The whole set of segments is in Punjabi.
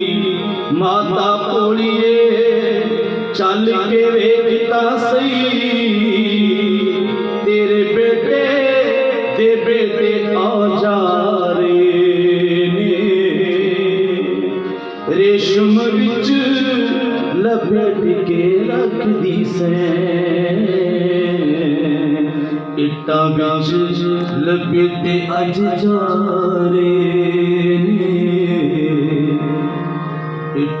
ਮਾਤਾ ਕੋਲੀਏ ਚੱਲ ਕੇ ਵੇਖ ਤਾਂ ਸਹੀ ਤੇਰੇ ਬੇਟੇ ਦੇ ਬੇਟੇ ਆ ਜਾ ਰਹੇ ਨੇ ਰੇਸ਼ਮ ਵਿੱਚ ਲਪੇਟ ਕੇ ਰੱਖਦੀ ਸੈਂ ਇੱਟਾਂ ਵਿੱਚ ਲਪੇਟੇ ਅੱਜ ਜਾ ਰਹੇ ਨੇ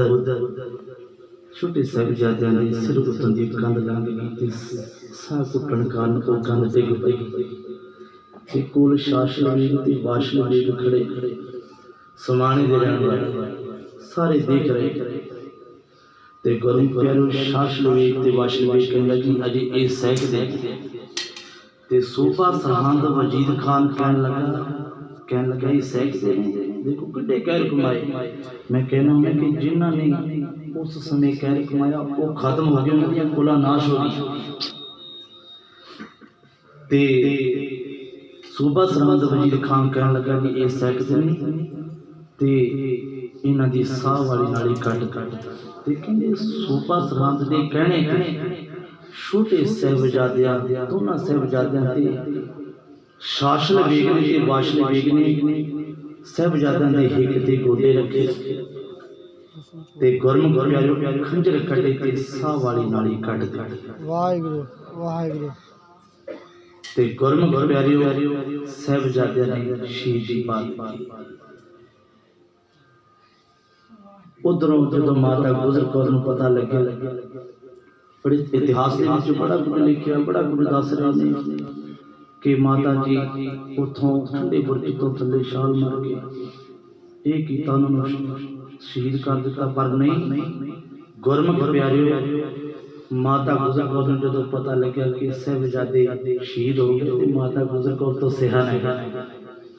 ਉਧਰ ਛੋਟੇ ਸਾਹਿਬਜ਼ਾਦਿਆਂ ਦੇ ਸਿਰ ਦੀ ਕੰਧ ਲੰਘ ਗਈ ਤੇ ਸਾਹ ਘੁੱਟਣ ਕਾਰਨ ਉਹ ਕੰਧ ਤੇ ਗੁੱਟ ਗਈ। ਤੇ ਕੋਲ ਸ਼ਾਸਨ ਤੇ ਬਾਸ਼ਲ ਵੇਗ ਖੜੇ ਸਮਾਣੇ ਦੇ ਰਹਿਣ ਵਾਲੇ ਸਾਰੇ ਦੇਖ ਰਹੇ। ਤੇ ਗੁਰੂ ਪਿਆਰੋ ਸ਼ਾਸਨ ਵੇਗ ਤੇ ਬਾਸ਼ਲ ਵੇਗ ਕਹਿੰਦਾ ਜੀ ਅਜੇ ਇਹ ਸਹਿਕ ਦੇ ਤੇ ਸੂਬਾ ਸਰਹੰਦ ਵਜੀਦ ਖਾਨ ਕਹਿਣ ਲੱਗਾ ਕਹਿਣ ਲੱਗਾ, ਇਹ ਸਹਿਕ ਦੇ ਨੇ ਦੇਖੋ ਕਿੱਡੇ ਕਹਿਰ ਕਮਾਏ। ਮੈਂ ਕਹਿਣਾ ਮੈਂ ਕਿ ਜਿਨ੍ਹਾਂ ਨੇ ਉਸ ਸਮੇਂ ਕਹਿਰ ਕਮਾਇਆ, ਉਹ ਖਤਮ ਹੋ ਗਏ, ਉਹਨਾਂ ਦੀਆਂ ਕੁਲਾਂ ਨਾਸ਼ ਹੋ ਗਈ ਤੇ ਸੂਬਾ ਸਰਹੰਦ ਵਜੀਦ ਖਾਨ ਕਹਿਣ ਲੱਗਾ ਕਿ ਇਹ ਸਹਿਕ ਨਹੀਂ, ਤੇ ਇਹਨਾਂ ਦੀ ਸਾਹ ਵਾਲੀ ਨਾਲੀ ਕੱਟ ਕੱਟ ਤੇ ਕਹਿੰਦੇ ਸੂਬਾ ਸਰਹੰਦ ਦੇ ਕਹਿਣੇ ਤੇ ਛੋਟੇ ਸਹਿਬਜ਼ਾਦਿਆਂ, ਦੋਨਾਂ ਸਹਿਬਜ਼ਾਦਿਆਂ ਤੇ ਸ਼ਾਸਨ ਵੇਗ ਤੇ ਵਾਸ਼ਲ ਵੇਗ ਸਹਿਬਜ਼ਾਦਿਆਂ ਦੇ ਹਿੱਕ ਤੇ ਗੋਡੇ ਰੱਖੇ ਤੇ ਗੁਰਮ ਪਿਆਰੋ ਖੰਜਰ ਕੱਢੇ ਤੇ ਸਾਹ ਵਾਲੀ ਨਾਲੀ ਕੱਢ ਦਿੱਤੀ। ਵਾਹਿਗੁਰੂ ਵਾਹਿਗੁਰੂ। ਤੇ ਗੁਰਮ ਪਿਆਰਿਓ ਸਹਿਬਜ਼ਾਦਿਆਂ ਨੇ ਸ਼ਹੀਦੀ ਪਾ ਦਿੱਤੀ। ਉਧਰੋਂ ਜਦੋਂ ਮਾਤਾ ਗੁਜਰ ਕੌਰ ਨੂੰ ਪਤਾ ਲੱਗਿਆ ਬੜੇ ਇਤਿਹਾਸ ਦੇ ਵਿੱਚ ਬੜਾ ਕੁਝ ਲਿਖਿਆ ਬੜਾ ਕੁਝ ਦੱਸ ਰਹੇ ਨੇ। کہ ماتا جی, جی اتھوں ٹھنڈے برج تو تھلے شال مار کے ایک ہی تانوں شہید کر دیتا پر نہیں گرمک پیاریو ماتا گزر کور نے جدو پتہ لگا کہ صاحبزادے شہید ہو گئے ماتا گزر کور تو سہا نہیں۔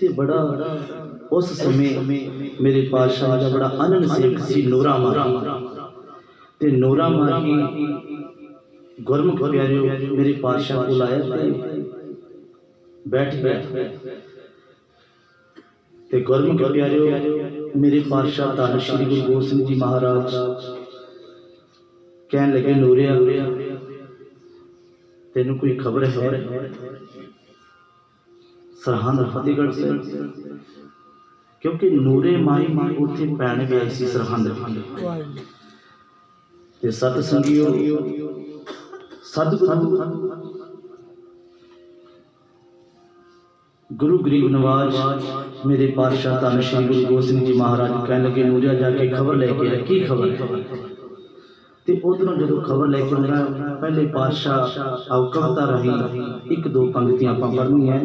ਤੇ ਬੜਾ ਉਸ ਸਮੇਂ ਮੇਰੇ ਪਾਤਸ਼ਾਹ ਦਾ ਬੜਾ ਅਨੰਦ ਸਿੰਘ ਸੀ ਨੂਰਾ ਮਾਹੀ ਤੇ ਨੂਰਾ ਮਾਹੀ ਗੁਰਮੁਖ ਪਿਆਰਿਓ, ਮੇਰੇ ਪਾਤਸ਼ਾਹ ਕੋਲ ਆਇਆ ਤੇ ਬੈਠ ਗਿਆ ਤੇ ਗੁਰਮੁਖ ਪਿਆਰਿਓ, ਮੇਰੇ ਪਾਤਸ਼ਾਹ ਧੰਨ ਸ਼੍ਰੀ ਗੁਰੂ ਗੋਬਿੰਦ ਸਿੰਘ ਜੀ ਮਹਾਰਾਜ ਕਹਿਣ ਲੱਗੇ, ਨੂਰਿਆ, ਤੈਨੂੰ ਕੋਈ ਖਬਰ ਹੈ? ਸਰਹੰਦ ਫਤਿਹਗੜ੍ਹ ਸਾਹਿਬ। ਕਿਉਂਕਿ ਨੂਰੇ ਮਾਈ ਮਾਈ ਉੱਥੇ ਪੈਣ ਗਈ ਸੀ ਸਰਹੰਦ ਤੇ ਸਤ ਸੰਗਿਓ ਸਤਿਗੁਰੂ, ਗੁਰੂ ਗਰੀਬ ਨਵਾਜ ਮੇਰੇ ਪਾਤਸ਼ਾਹ ਧੰਨ ਸ਼੍ਰੀ ਗੁਰੂ ਗੋਬਿੰਦ ਸਿੰਘ ਜੀ ਮਹਾਰਾਜ ਕਹਿਣ ਲੱਗੇ, ਨੂਰਿਆ ਜਾ ਕੇ ਖਬਰ ਲੈ ਕੇ ਆ ਕੀ ਖਬਰ? تے ادھروں جدو خبر لے کے آیا پہلے پادشاہ او کہتا رہی ایک دو پنگتیاں پاں پڑھنی ہیں۔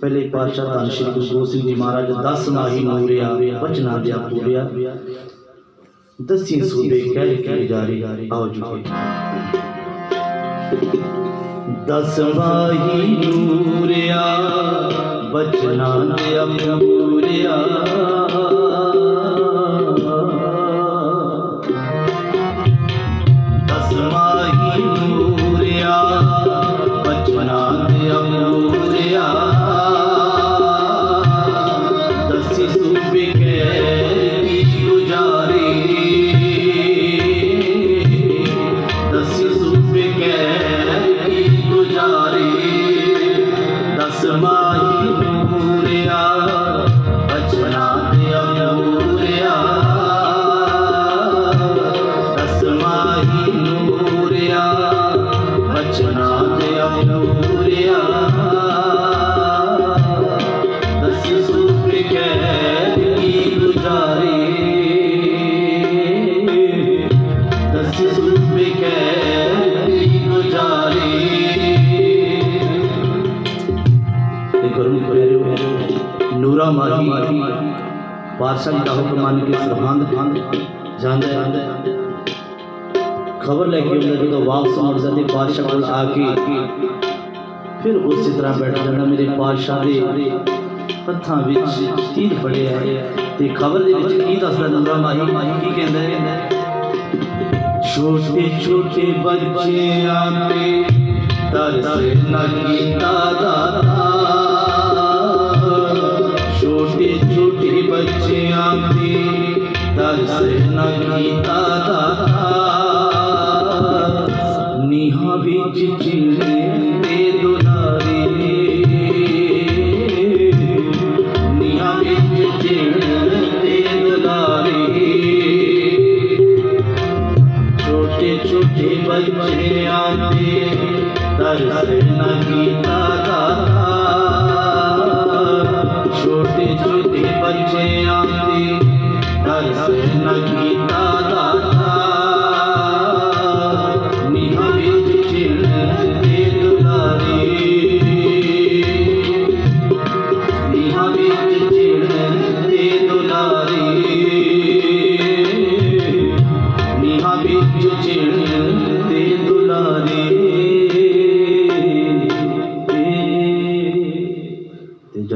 پہلے پادشاہ تان شری گرو سنگھ جی مہاراج دس ماہی موریا بچنا دیا پوریا۔ دسی صوبے کہہ کے جاری۔ آو جو دس ماہی نوریا بچنا دیا پوریا۔ نورا ماہی پارسل کا حکمان کے سرحاند جاندے خبر لے کے اندر جدو واق واپس مرزت پارشاہ کل آکے پھر اسی طرح بیٹھ جانا۔ میرے پارشاہ دے پتھا بچ تیر پڑے آئے تے خبر دے بچ کی دس نورا ماہی ماہی کی کہندے چھوٹے چھوٹے بچے آنے ترس نہ کیتا دادا بچیاں بھی درس نہ گیتا داتا نیہا بچ چلے دے دلارے نیہا بچ چلے دے دلارے چھوٹے چھوٹے بچیاں بھی درس نہ گیتا Hare Hare Hare